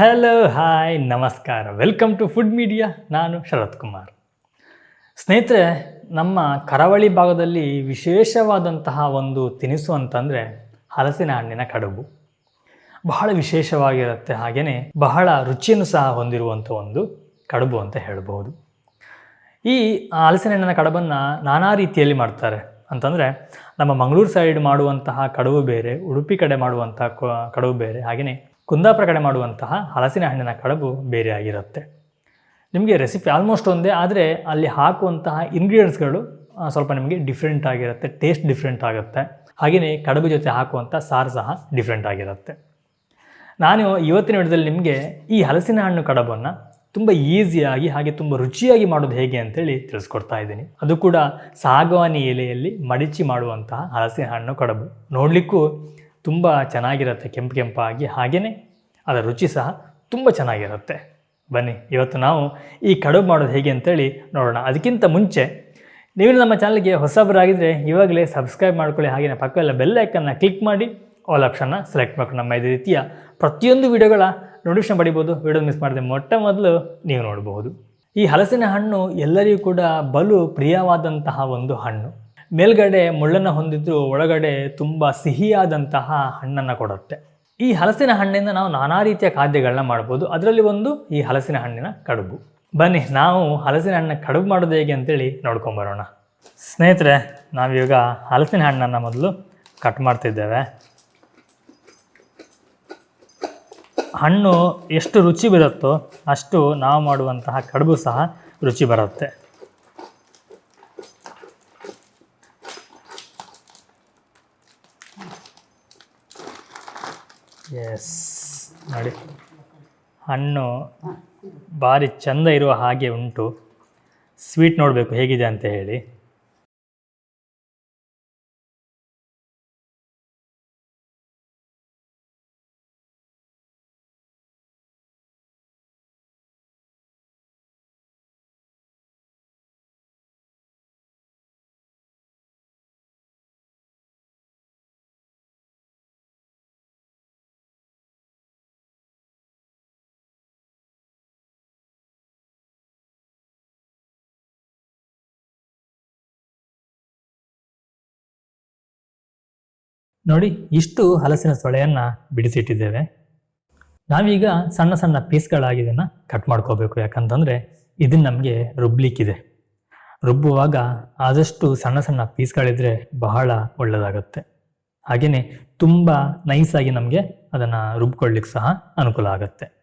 Hello hi ನಮಸ್ಕಾರ. Welcome to food media ನಾನು ಶರತ್ ಕುಮಾರ್. ಸ್ನೇಹಿತರೆ, ನಮ್ಮ ಕರಾವಳಿ ಭಾಗದಲ್ಲಿ ವಿಶೇಷವಾದಂತಹ ಒಂದು ತಿನಿಸು ಅಂತಂದರೆ ಹಲಸಿನ ಹಣ್ಣಿನ ಕಡುಬು. ಬಹಳ ವಿಶೇಷವಾಗಿರುತ್ತೆ. ಹಾಗೆಯೇ ಬಹಳ ರುಚಿಯನ್ನು ಸಹ ಹೊಂದಿರುವಂಥ ಒಂದು ಕಡುಬು ಅಂತ ಹೇಳ್ಬೋದು ಈ ಹಲಸಿನ ಹಣ್ಣಿನ ಕಡುಬನ್ನು ನಾನಾ ರೀತಿಯಲ್ಲಿ ಮಾಡ್ತಾರೆ. ಅಂತಂದರೆ, ನಮ್ಮ ಮಂಗಳೂರು ಸೈಡ್ ಮಾಡುವಂತಹ ಕಡುಬು ಬೇರೆ, ಉಡುಪಿ ಕಡೆ ಮಾಡುವಂಥ ಕಡುಬು ಬೇರೆ. ಹಾಗೆಯೇ ಕುಂದಾಪುರ ಕಡೆ ಮಾಡುವಂತಹ ಹಲಸಿನ ಹಣ್ಣಿನ ಕಡುಬು ಬೇರೆ ಆಗಿರುತ್ತೆ. ನಿಮಗೆ ರೆಸಿಪಿ ಆಲ್ಮೋಸ್ಟ್ ಒಂದೇ, ಆದರೆ ಅಲ್ಲಿ ಹಾಕುವಂತಹ ಇಂಗ್ರೀಡಿಯೆಂಟ್ಸ್ಗಳು ಸ್ವಲ್ಪ ನಿಮಗೆ ಡಿಫ್ರೆಂಟ್ ಆಗಿರುತ್ತೆ ಟೇಸ್ಟ್ ಡಿಫ್ರೆಂಟ್ ಆಗುತ್ತೆ. ಹಾಗೆಯೇ ಕಡುಬು ಜೊತೆ ಹಾಕುವಂಥ ಸಾರು ಸಹ ಡಿಫ್ರೆಂಟ್ ಆಗಿರುತ್ತೆ. ನಾನು ಇವತ್ತಿನ ವಿಡಿಯೋದಲ್ಲಿ ನಿಮಗೆ ಈ ಹಲಸಿನ ಹಣ್ಣು ಕಡಬನ್ನು ತುಂಬ ಈಸಿಯಾಗಿ ಹಾಗೆ ತುಂಬ ರುಚಿಯಾಗಿ ಮಾಡೋದು ಹೇಗೆ ಅಂತೇಳಿ ತಿಳಿಸ್ಕೊಡ್ತಾ ಇದ್ದೀನಿ. ಅದು ಕೂಡ ಸಾಗವಾನಿ ಎಲೆಯಲ್ಲಿ ಮಡಿಚಿ ಮಾಡುವಂತಹ ಹಲಸಿನ ಹಣ್ಣು ಕಡಬು. ನೋಡಲಿಕ್ಕೂ ತುಂಬ ಚೆನ್ನಾಗಿರುತ್ತೆ ಕೆಂಪು ಕೆಂಪಾಗಿ ಹಾಗೆಯೇ ಅದರ ರುಚಿ ಸಹ ತುಂಬ ಚೆನ್ನಾಗಿರುತ್ತೆ. ಬನ್ನಿ, ಇವತ್ತು ನಾವು ಈ ಕಡುಬು ಮಾಡೋದು ಹೇಗೆ ಅಂತೇಳಿ ನೋಡೋಣ. ಅದಕ್ಕಿಂತ ಮುಂಚೆ, ನೀವು ನಮ್ಮ ಚಾನಲ್ಗೆ ಹೊಸಬರಾಗಿದ್ದರೆ ಇವಾಗಲೇ ಸಬ್ಸ್ಕ್ರೈಬ್ ಮಾಡ್ಕೊಳ್ಳಿ ಹಾಗೆಯೇ ಪಕ್ಕದಲ್ಲ ಬೆಲ್ ಐಕನ್ನ ಕ್ಲಿಕ್ ಮಾಡಿ, ಆಲ್ ಆಪ್ಷನ್ನ ಸೆಲೆಕ್ಟ್ ಮಾಡ್ಕೊಂಡು ನಮ್ಮ ಇದೇ ರೀತಿಯ ಪ್ರತಿಯೊಂದು ವಿಡಿಯೋಗಳ ನೋಟಿಫಿಕೇಶನ್ ಪಡಿಬೋದು. ವಿಡಿಯೋ ಮಿಸ್ ಮಾಡಿದೆ ಮೊಟ್ಟ ಮೊದಲು ನೀವು ನೋಡಬಹುದು. ಈ ಹಲಸಿನ ಹಣ್ಣು ಎಲ್ಲರಿಗೂ ಕೂಡ ಬಲು ಪ್ರಿಯವಾದಂತಹ ಒಂದು ಹಣ್ಣು. ಮೇಲ್ಗಡೆ ಮುಳ್ಳನ್ನು ಹೊಂದಿದ್ದು ಒಳಗಡೆ ತುಂಬ ಸಿಹಿಯಾದಂತಹ ಹಣ್ಣನ್ನು ಕೊಡುತ್ತೆ. ಈ ಹಲಸಿನ ಹಣ್ಣಿಂದ ನಾವು ನಾನಾ ರೀತಿಯ ಖಾದ್ಯಗಳನ್ನ ಮಾಡ್ಬೋದು. ಅದರಲ್ಲಿ ಒಂದು ಈ ಹಲಸಿನ ಹಣ್ಣಿನ ಕಡುಬು. ಬನ್ನಿ, ನಾವು ಹಲಸಿನ ಹಣ್ಣನ್ನ ಕಡುಬು ಮಾಡೋದು ಹೇಗೆ ಅಂತೇಳಿ ನೋಡ್ಕೊಂಬರೋಣ ಸ್ನೇಹಿತರೆ, ನಾವೀಗ ಹಲಸಿನ ಹಣ್ಣನ್ನು ಮೊದಲು ಕಟ್ ಮಾಡ್ತಿದ್ದೇವೆ. ಹಣ್ಣು ಎಷ್ಟು ರುಚಿ ಬರುತ್ತೋ ಅಷ್ಟು ನಾವು ಮಾಡುವಂತಹ ಕಡುಬು ಸಹ ರುಚಿ ಬರುತ್ತೆ. ಎಸ್ ನೋಡಿ. ಹಣ್ಣು ಭಾರಿ ಚಂದ ಇರುವ ಹಾಗೆ ಉಂಟು. ಸ್ವೀಟ್ ನೋಡಬೇಕು ಹೇಗಿದೆ ಅಂತ ಹೇಳಿ. ನೋಡಿ, ಇಷ್ಟು ಹಲಸಿನ ಸೊಳೆಯನ್ನು ಬಿಡಿಸಿಟ್ಟಿದ್ದೇವೆ. ನಾವೀಗ ಸಣ್ಣ ಸಣ್ಣ ಪೀಸ್ಗಳಾಗಿ ಇದನ್ನು ಕಟ್ ಮಾಡ್ಕೋಬೇಕು. ಯಾಕಂತಂದರೆ ಇದನ್ನು ನಮಗೆ ರುಬ್ಲಿಕ್ಕಿದೆ. ರುಬ್ಬುವಾಗ ಆದಷ್ಟು ಸಣ್ಣ ಸಣ್ಣ ಪೀಸ್ಗಳಿದ್ರೆ ಬಹಳ ಒಳ್ಳೆಯದಾಗುತ್ತೆ ಹಾಗೆಯೇ ತುಂಬ ನೈಸಾಗಿ ನಮಗೆ ಅದನ್ನು ರುಬ್ಕೊಳ್ಳಿಕ್ಕೆ ಸಹ ಅನುಕೂಲ ಆಗುತ್ತೆ.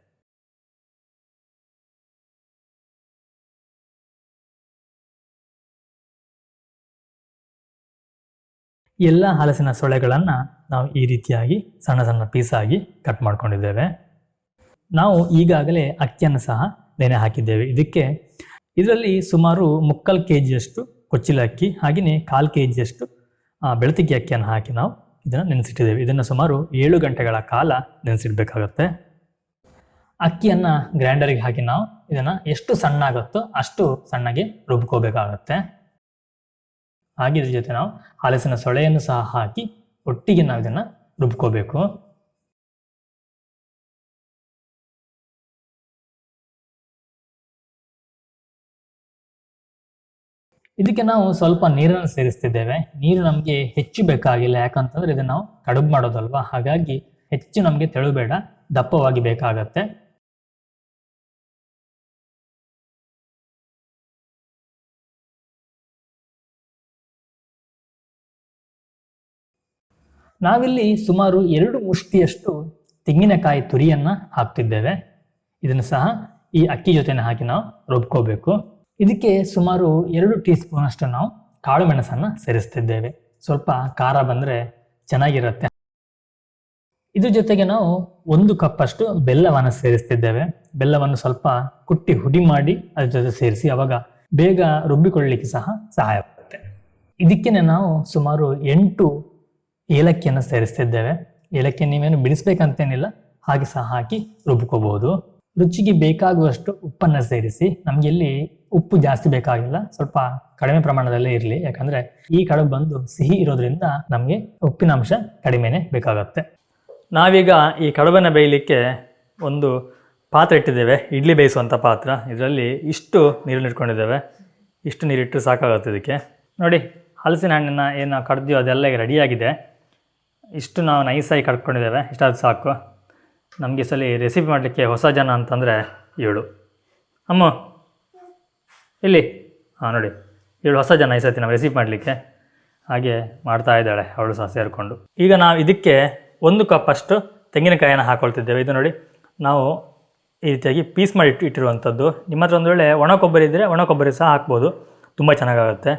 ಎಲ್ಲ ಹಲಸಿನ ಸೊಳೆಗಳನ್ನು ನಾವು ಈ ರೀತಿಯಾಗಿ ಸಣ್ಣ ಸಣ್ಣ ಪೀಸಾಗಿ ಕಟ್ ಮಾಡ್ಕೊಂಡಿದ್ದೇವೆ. ನಾವು ಈಗಾಗಲೇ ಅಕ್ಕಿಯನ್ನು ಸಹ ನೆನೆ ಹಾಕಿದ್ದೇವೆ. ಇದಕ್ಕೆ ಇದರಲ್ಲಿ ಸುಮಾರು ಮುಕ್ಕಾಲು ಕೆ ಜಿಯಷ್ಟು ಕೊಚ್ಚಿಲ ಅಕ್ಕಿ ಹಾಗೆಯೇ ಕಾಲು ಕೆ ಜಿಯಷ್ಟು ಬೆಳತಿಗೆ ಅಕ್ಕಿಯನ್ನು ಹಾಕಿ ನಾವು ಇದನ್ನು ನೆನೆಸಿಟ್ಟಿದ್ದೇವೆ. ಇದನ್ನು ಸುಮಾರು ಏಳು ಗಂಟೆಗಳ ಕಾಲ ನೆನೆಸಿಡ್ಬೇಕಾಗತ್ತೆ. ಅಕ್ಕಿಯನ್ನು ಗ್ರೈಂಡರಿಗೆ ಹಾಕಿ ನಾವು ಇದನ್ನು ಎಷ್ಟು ಸಣ್ಣ ಆಗುತ್ತೋ ಅಷ್ಟು ಸಣ್ಣಗೆ ರುಬ್ಕೋಬೇಕಾಗತ್ತೆ. ಹಾಗೆ ಇದ್ರ ಜೊತೆ ನಾವು ಹಲಸಿನ ಸೊಳೆಯನ್ನು ಸಹ ಹಾಕಿ ಒಟ್ಟಿಗೆ ನಾವು ಇದನ್ನು ರುಬ್ಕೋಬೇಕು. ಇದಕ್ಕೆ ನಾವು ಸ್ವಲ್ಪ ನೀರನ್ನು ಸೇರಿಸ್ತಿದ್ದೇವೆ. ನೀರು ನಮಗೆ ಹೆಚ್ಚು ಬೇಕಾಗಿಲ್ಲ, ಯಾಕಂತಂದ್ರೆ ಇದನ್ನು ನಾವು ಕಡುಬು ಮಾಡೋದಲ್ವಾ? ಹಾಗಾಗಿ ಹೆಚ್ಚು ನಮಗೆ ತೆಳು ಬೇಡ ದಪ್ಪವಾಗಿ ಬೇಕಾಗತ್ತೆ. ನಾವಿಲ್ಲಿ ಸುಮಾರು ಎರಡು ಮುಷ್ಟಿಯಷ್ಟು ತೆಂಗಿನಕಾಯಿ ತುರಿಯನ್ನ ಹಾಕ್ತಿದ್ದೇವೆ. ಇದನ್ನು ಸಹ ಈ ಅಕ್ಕಿ ಜೊತೆನ ಹಾಕಿ ನಾವು ರುಬ್ಕೋಬೇಕು. ಇದಕ್ಕೆ ಸುಮಾರು ಎರಡು ಟೀ ಸ್ಪೂನ್ ಅಷ್ಟು ನಾವು ಕಾಳು ಮೆಣಸನ್ನ ಸೇರಿಸ್ತಿದ್ದೇವೆ. ಸ್ವಲ್ಪ ಖಾರ ಬಂದ್ರೆ ಚೆನ್ನಾಗಿರುತ್ತೆ. ಇದ್ರ ಜೊತೆಗೆ ನಾವು ಒಂದು ಕಪ್ ಅಷ್ಟು ಬೆಲ್ಲವನ್ನು ಸೇರಿಸ್ತಿದ್ದೇವೆ. ಬೆಲ್ಲವನ್ನು ಸ್ವಲ್ಪ ಕುಟ್ಟಿ ಹುಡಿ ಮಾಡಿ ಅದ್ರ ಜೊತೆ ಸೇರಿಸಿ ಅವಾಗ ಬೇಗ ರುಬ್ಬಿಕೊಳ್ಳಲಿಕ್ಕೆ ಸಹ ಸಹಾಯ ಆಗುತ್ತೆ. ಇದಕ್ಕೇನೆ ನಾವು ಸುಮಾರು ಎಂಟು ಏಲಕ್ಕಿಯನ್ನು ಸೇರಿಸ್ತಿದ್ದೇವೆ. ಏಲಕ್ಕಿ ನೀವೇನು ಬಿಡಿಸ್ಬೇಕಂತೇನಿಲ್ಲ, ಹಾಗೆ ಸಹ ಹಾಕಿ ರುಬ್ಕೋಬಹುದು ರುಚಿಗೆ ಬೇಕಾಗುವಷ್ಟು ಉಪ್ಪನ್ನು ಸೇರಿಸಿ ನಮಗೆ ಇಲ್ಲಿ ಉಪ್ಪು ಜಾಸ್ತಿ ಬೇಕಾಗಿಲ್ಲ, ಸ್ವಲ್ಪ ಕಡಿಮೆ ಪ್ರಮಾಣದಲ್ಲೇ ಇರಲಿ. ಯಾಕಂದ್ರೆ ಈ ಕಡುಬು ಬಂದು ಸಿಹಿ ಇರೋದ್ರಿಂದ ನಮಗೆ ಉಪ್ಪಿನ ಅಂಶ ಕಡಿಮೆನೆ ಬೇಕಾಗತ್ತೆ. ನಾವೀಗ ಈ ಕಡುಬನ್ನು ಬೇಯಲಿಕ್ಕೆ ಒಂದು ಪಾತ್ರೆ ಇಟ್ಟಿದ್ದೇವೆ, ಇಡ್ಲಿ ಬೇಯಿಸುವಂಥ ಪಾತ್ರ. ಇದರಲ್ಲಿ ಇಷ್ಟು ನೀರನ್ನು ಇಟ್ಕೊಂಡಿದ್ದೇವೆ. ಇಷ್ಟು ನೀರಿಟ್ಟು ಸಾಕಾಗುತ್ತೆ ಇದಕ್ಕೆ. ನೋಡಿ, ಹಲಸಿನ ಹಣ್ಣನ್ನು ಏನು ಕಡ್ದಿಯೋ ಅದೆಲ್ಲ ಈಗ ರೆಡಿಯಾಗಿದೆ. ಇಷ್ಟು ನಾವು ನೈಸಾಗಿ ಕಟ್ಕೊಂಡಿದ್ದೇವೆ ಇಷ್ಟಾದ ಸಾಕು. ನಮಗೆ ಸಲ ರೆಸಿಪಿ ಮಾಡಲಿಕ್ಕೆ ಹೊಸ ಜನ ಅಂತಂದರೆ ಏಳು. ಅಮ್ಮ, ಇಲ್ಲಿ. ಹಾಂ ನೋಡಿ. ಏಳು ಹೊಸ ಜನ ಈ ಸತಿ ನಾವು ರೆಸಿಪಿ ಮಾಡಲಿಕ್ಕೆ. ಹಾಗೆ ಮಾಡ್ತಾ ಇದ್ದಾಳೆ ಅವಳು ಸಹ ಸೇರಿಕೊಂಡು. ಈಗ ನಾವು ಇದಕ್ಕೆ ಒಂದು ಕಪ್ಪಷ್ಟು ತೆಂಗಿನಕಾಯಿಯನ್ನು ಹಾಕ್ಕೊಳ್ತಿದ್ದೇವೆ ಇದು ನೋಡಿ, ನಾವು ಈ ರೀತಿಯಾಗಿ ಪೀಸ್ ಮಾಡಿ ಇಟ್ಟು ಇಟ್ಟಿರುವಂಥದ್ದು. ನಿಮ್ಮ ಹತ್ರ ಒಂದು ವೇಳೆ ಒಣ ಕೊಬ್ಬರಿ ಇದ್ದರೆ ಒಣ ಕೊಬ್ಬರಿ ಸಹ ಹಾಕ್ಬೋದು. ತುಂಬ ಚೆನ್ನಾಗಾಗುತ್ತೆ.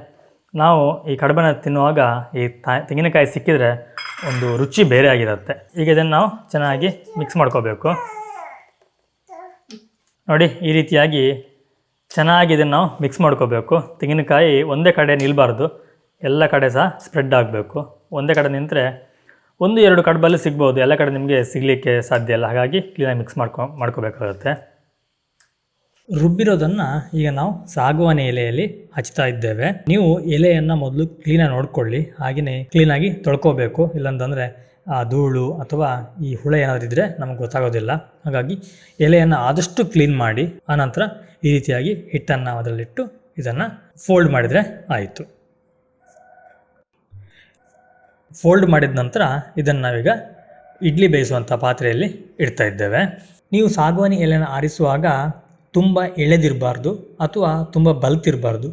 ನಾವು ಈ ಕಡಬನ ತಿನ್ನುವಾಗ ಈ ತೆಂಗಿನಕಾಯಿ ಸಿಕ್ಕಿದರೆ ಒಂದು ರುಚಿ ಬೇರೆ ಆಗಿರುತ್ತೆ. ಈಗ ಇದನ್ನು ನಾವು ಚೆನ್ನಾಗಿ ಮಿಕ್ಸ್ ಮಾಡ್ಕೋಬೇಕು. ನೋಡಿ, ಈ ರೀತಿಯಾಗಿ ಚೆನ್ನಾಗಿ ಇದನ್ನು ನಾವು ಮಿಕ್ಸ್ ಮಾಡ್ಕೋಬೇಕು. ತೆಂಗಿನಕಾಯಿ ಒಂದೇ ಕಡೆ ನಿಲ್ಲಬಾರ್ದು ಎಲ್ಲ ಕಡೆ ಸಹ ಸ್ಪ್ರೆಡ್ ಆಗಬೇಕು. ಒಂದೇ ಕಡೆ ನಿಂತರೆ ಒಂದು, ಎರಡು ಕಡಬಲ್ಲಿ ಸಿಗ್ಬೋದು. ಎಲ್ಲ ಕಡೆ ನಿಮಗೆ ಸಿಗಲಿಕ್ಕೆ ಸಾಧ್ಯ ಇಲ್ಲ. ಹಾಗಾಗಿ ಕ್ಲೀನಾಗಿ ಮಿಕ್ಸ್ ಮಾಡ್ಕೊ, ಮಾಡ್ಕೋಬೇಕಾಗುತ್ತೆ. ರುಬ್ಬಿರೋದನ್ನು ಈಗ ನಾವು ಸಾಗುವಾನೆ ಎಲೆಯಲ್ಲಿ ಹಚ್ತಾ ಇದ್ದೇವೆ. ನೀವು ಎಲೆಯನ್ನು ಮೊದಲು ಕ್ಲೀನಾಗಿ ನೋಡ್ಕೊಳ್ಳಿ. ಹಾಗೆಯೇ ಕ್ಲೀನಾಗಿ ತೊಳ್ಕೋಬೇಕು. ಇಲ್ಲಾಂತಂದರೆ ಆ ಧೂಳು ಅಥವಾ ಈ ಹುಳ ಏನಾದರೂ ಇದ್ದರೆ ನಮಗೆ ಗೊತ್ತಾಗೋದಿಲ್ಲ. ಹಾಗಾಗಿ ಎಲೆಯನ್ನು ಆದಷ್ಟು ಕ್ಲೀನ್ ಮಾಡಿ, ಆನಂತರ ಈ ರೀತಿಯಾಗಿ ಹಿಟ್ಟನ್ನು ಅದರಲ್ಲಿಟ್ಟು ಇದನ್ನು ಫೋಲ್ಡ್ ಮಾಡಿದರೆ ಆಯಿತು. ಫೋಲ್ಡ್ ಮಾಡಿದ ನಂತರ ಇದನ್ನು ನಾವೀಗ ಇಡ್ಲಿ ಬೇಯಿಸುವಂಥ ಪಾತ್ರೆಯಲ್ಲಿ ಇಡ್ತಾ ಇದ್ದೇವೆ. ನೀವು ಸಾಗುವಾನಿ ಎಲೆಯನ್ನು ಆರಿಸುವಾಗ ತುಂಬ ಎಳೆದಿರಬಾರ್ದು ಅಥವಾ ತುಂಬ ಬಲ್ತಿರಬಾರ್ದು.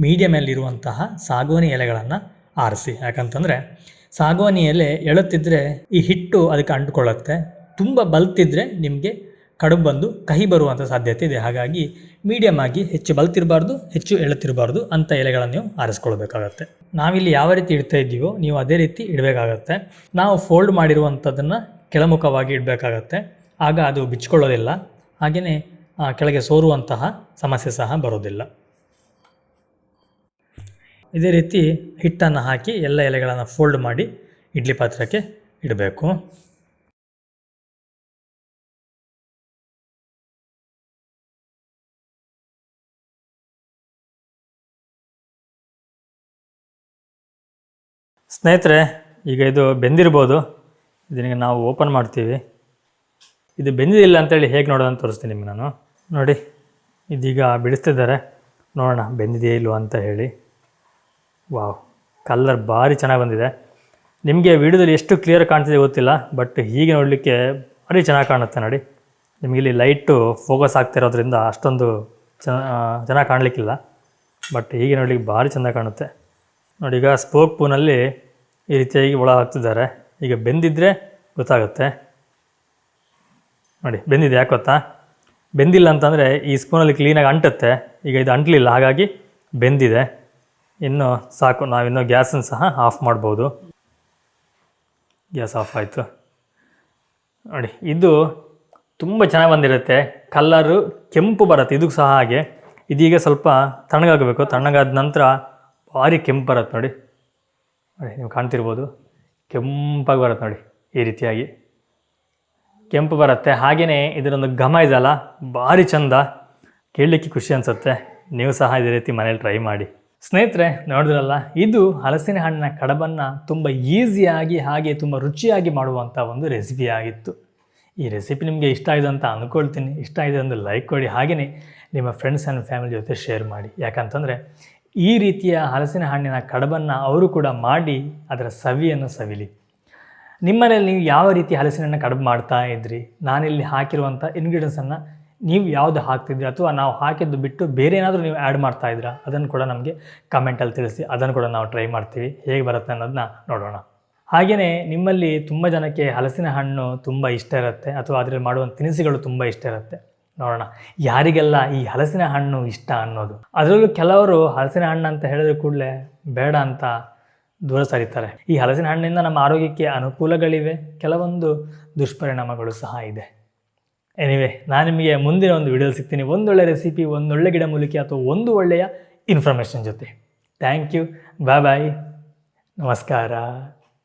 ಮೀಡಿಯಮಲ್ಲಿರುವಂತಹ ಸಾಗುವಾನಿ ಎಲೆಗಳನ್ನು ಆರಿಸಿ. ಯಾಕಂತಂದರೆ ಸಾಗುವಾನಿ ಎಲೆ ಎಳುತ್ತಿದ್ದರೆ ಈ ಹಿಟ್ಟು ಅದಕ್ಕೆ ಅಂಟ್ಕೊಳ್ಳುತ್ತೆ. ತುಂಬ ಬಲ್ತಿದ್ರೆ ನಿಮಗೆ ಕಡುಬು ಬಂದು ಕಹಿ ಬರುವಂಥ ಸಾಧ್ಯತೆ ಇದೆ. ಹಾಗಾಗಿ ಮೀಡಿಯಮ್ ಆಗಿ ಹೆಚ್ಚು ಬಲ್ತಿರಬಾರ್ದು, ಹೆಚ್ಚು ಎಳುತ್ತಿರಬಾರ್ದು ಅಂಥ ಎಲೆಗಳನ್ನು ನೀವು ಆರಿಸ್ಕೊಳ್ಬೇಕಾಗತ್ತೆ. ನಾವಿಲ್ಲಿ ಯಾವ ರೀತಿ ಇಡ್ತಾ ಇದ್ದೀವೋ ನೀವು ಅದೇ ರೀತಿ ಇಡಬೇಕಾಗತ್ತೆ. ನಾವು ಫೋಲ್ಡ್ ಮಾಡಿರುವಂಥದ್ದನ್ನು ಕೆಳಮುಖವಾಗಿ ಇಡಬೇಕಾಗತ್ತೆ. ಆಗ ಅದು ಬಿಚ್ಕೊಳ್ಳೋದಿಲ್ಲ. ಹಾಗೆಯೇ ಕೆಳಗೆ ಸೋರುವಂತಹ ಸಮಸ್ಯೆ ಸಹ ಬರೋದಿಲ್ಲ. ಇದೇ ರೀತಿ ಹಿಟ್ಟನ್ನು ಹಾಕಿ ಎಲ್ಲ ಎಲೆಗಳನ್ನು ಫೋಲ್ಡ್ ಮಾಡಿ ಇಡ್ಲಿ ಪಾತ್ರಕ್ಕೆ ಇಡಬೇಕು. ಸ್ನೇಹಿತರೆ, ಈಗ ಇದು ಬೆಂದಿರ್ಬೋದು. ಇದನ್ನ ನಾವು ಓಪನ್ ಮಾಡ್ತೀವಿ. ಇದು ಬೆಂದಿಲ್ಲ ಅಂತೇಳಿ ಹೇಗೆ ನೋಡೋದು ತೋರಿಸ್ತೀನಿ ನಿಮಗೆ ನಾನು. ನೋಡಿ, ಇದೀಗ ಬಿಡಿಸ್ತಿದ್ದಾರೆ. ನೋಡೋಣ, ಬೆಂದಿದೆಯೇ ಇಲ್ವಾ ಅಂತ ಹೇಳಿ. ವಾವ್ ಕಲ್ಲರ್ ಭಾರಿ ಚೆನ್ನಾಗಿ ಬಂದಿದೆ. ನಿಮಗೆ ವಿಡಿಯೋದಲ್ಲಿ ಎಷ್ಟು ಕ್ಲಿಯರ್ ಕಾಣ್ತಿದೆ ಗೊತ್ತಿಲ್ಲ ಬಟ್ ಹೀಗೆ ನೋಡಲಿಕ್ಕೆ ಭಾರಿ ಚೆನ್ನಾಗಿ ಕಾಣುತ್ತೆ ನೋಡಿ. ನಿಮಗೆ ಇಲ್ಲಿ ಲೈಟು ಫೋಕಸ್ ಆಗ್ತಿರೋದ್ರಿಂದ ಅಷ್ಟೊಂದು ಚೆನ್ನ ಚೆನ್ನಾಗಿ ಕಾಣಲಿಕ್ಕಿಲ್ಲ. ಬಟ್ ಹೀಗೆ ನೋಡಲಿಕ್ಕೆ ಭಾರಿ ಚೆಂದ ಕಾಣುತ್ತೆ. ನೋಡಿ, ಈಗ ಸ್ಪೋಕ್ ಪೂನಲ್ಲಿ ಈ ರೀತಿಯಾಗಿ ಒಳ ಹಾಕ್ತಿದ್ದಾರೆ. ಈಗ ಬೆಂದಿದ್ದರೆ ಗೊತ್ತಾಗುತ್ತೆ. ನೋಡಿ, ಬೆಂದಿದೆ, ಯಾಕೆ ಗೊತ್ತಾ? ಬೆಂದಿಲ್ಲ ಅಂತಂದರೆ ಈ ಸ್ಪೂನಲ್ಲಿ ಕ್ಲೀನಾಗಿ ಅಂಟುತ್ತೆ. ಈಗ ಇದು ಅಂಟಲಿಲ್ಲ, ಹಾಗಾಗಿ ಬೆಂದಿದೆ. ಇನ್ನು ಸಾಕು, ನಾವಿನ್ನು ಗ್ಯಾಸನ್ನು ಸಹ ಆಫ್ ಮಾಡ್ಬೋದು. ಗ್ಯಾಸ್ ಆಫ್ ಆಯಿತು. ನೋಡಿ, ಇದು ತುಂಬ ಚೆನ್ನಾಗಿ ಬಂದಿರುತ್ತೆ. ಕಲ್ಲರು ಕೆಂಪು ಬರುತ್ತೆ, ಇದಕ್ಕೂ ಸಹ ಹಾಗೆ. ಇದೀಗ ಸ್ವಲ್ಪ ತಣ್ಣಗಾಗಬೇಕು. ತಣ್ಣಗಾದ ನಂತರ ಭಾರಿ ಕೆಂಪು ಬರುತ್ತೆ ನೋಡಿ. ನೋಡಿ, ನೀವು ಕಾಣ್ತಿರ್ಬೋದು. ಕೆಂಪಾಗಿ ಬರುತ್ತೆ ನೋಡಿ, ಈ ರೀತಿಯಾಗಿ. ಕೆಂಪು ಬರುತ್ತೆ. ಹಾಗೆಯೇ ಇದರೊಂದು ಘಮ ಇದೆಯಲ್ಲ, ಭಾರಿ ಚಂದ. ಕೇಳಲಿಕ್ಕೆ ಖುಷಿ ಅನಿಸುತ್ತೆ. ನೀವು ಸಹ ಇದೇ ರೀತಿ ಮನೇಲಿ ಟ್ರೈ ಮಾಡಿ. ಸ್ನೇಹಿತರೆ, ನೋಡಿದ್ರಲ್ಲ, ಇದು ಹಲಸಿನ ಹಣ್ಣಿನ ಕಡಬನ್ನು ತುಂಬ ಈಸಿಯಾಗಿ ಹಾಗೆ ತುಂಬ ರುಚಿಯಾಗಿ ಮಾಡುವಂಥ ಒಂದು ರೆಸಿಪಿ ಆಗಿತ್ತು. ಈ ರೆಸಿಪಿ ನಿಮಗೆ ಇಷ್ಟ ಆಗಿದೆ ಅಂತ ಅಂದ್ಕೊಳ್ತೀನಿ ಇಷ್ಟ ಆಗಿದೆ ಅಂದರೆ ಲೈಕ್ ಕೊಡಿ. ಹಾಗೆಯೇ ನಿಮ್ಮ ಫ್ರೆಂಡ್ಸ್ ಆ್ಯಂಡ್ ಫ್ಯಾಮಿಲಿ ಜೊತೆ ಶೇರ್ ಮಾಡಿ. ಯಾಕಂತಂದರೆ, ಈ ರೀತಿಯ ಹಲಸಿನ ಹಣ್ಣಿನ ಕಡಬನ್ನು ಅವರು ಕೂಡ ಮಾಡಿ, ಅದರ ಸವಿಯನ್ನು ಸವಿಲಿ. ನಿಮ್ಮನೇಲಿ ನೀವು ಯಾವ ರೀತಿ ಹಲಸಿನ ಹಣ್ಣು ಕಡುಬು ಮಾಡ್ತಾ ಇದ್ರಿ? ನಾನಿಲ್ಲಿ ಹಾಕಿರುವಂಥ ಇಂಗ್ರೀಡಿಯೆಂಟ್ಸನ್ನು ನೀವು ಯಾವುದು ಹಾಕ್ತಿದ್ರಿ? ಅಥವಾ ನಾವು ಹಾಕಿದ್ದು ಬಿಟ್ಟು ಬೇರೆ ಏನಾದರೂ ನೀವು ಆ್ಯಡ್ ಮಾಡ್ತಾ ಇದ್ರಾ? ಅದನ್ನು ಕೂಡ ನಮಗೆ ಕಮೆಂಟಲ್ಲಿ ತಿಳಿಸಿ. ಅದನ್ನು ಕೂಡ ನಾವು ಟ್ರೈ ಮಾಡ್ತೀವಿ. ಹೇಗೆ ಬರುತ್ತೆ ಅನ್ನೋದನ್ನ ನೋಡೋಣ. ಹಾಗೆಯೇ ನಿಮ್ಮಲ್ಲಿ ತುಂಬ ಜನಕ್ಕೆ ಹಲಸಿನ ಹಣ್ಣು ತುಂಬ ಇಷ್ಟ ಇರುತ್ತೆ, ಅಥವಾ ಅದರಲ್ಲಿ ಮಾಡುವಂಥ ತಿನಿಸುಗಳು ತುಂಬ ಇಷ್ಟ ಇರುತ್ತೆ. ನೋಡೋಣ. ಯಾರಿಗೆಲ್ಲ ಈ ಹಲಸಿನ ಹಣ್ಣು ಇಷ್ಟ ಅನ್ನೋದು? ಅದರಲ್ಲೂ ಕೆಲವರು ಹಲಸಿನ ಹಣ್ಣು ಅಂತ ಹೇಳಿದ್ರೆ ಕೂಡಲೇ ಬೇಡ ಅಂತ ದೂರ ಸರಿತಾರೆ ಈ ಹಲಸಿನ ಹಣ್ಣಿನಿಂದ ನಮ್ಮ ಆರೋಗ್ಯಕ್ಕೆ ಅನುಕೂಲಗಳಿವೆ. ಕೆಲವೊಂದು ದುಷ್ಪರಿಣಾಮಗಳು ಸಹ ಇದೆ. ಎನಿವೆ ನಾನು ನಿಮಗೆ ಮುಂದಿನ ಒಂದು ವಿಡಿಯೋ ಸಿಗ್ತೀನಿ. ಒಂದೊಳ್ಳೆ ರೆಸಿಪಿ ಒಂದೊಳ್ಳೆ ಗಿಡಮೂಲಿಕೆ ಅಥವಾ ಒಂದು ಒಳ್ಳೆಯ ಇನ್ಫಾರ್ಮೇಷನ್ ಜೊತೆ. ಥ್ಯಾಂಕ್ ಯು ಬಾಯ್ ಬಾಯ್ ನಮಸ್ಕಾರ.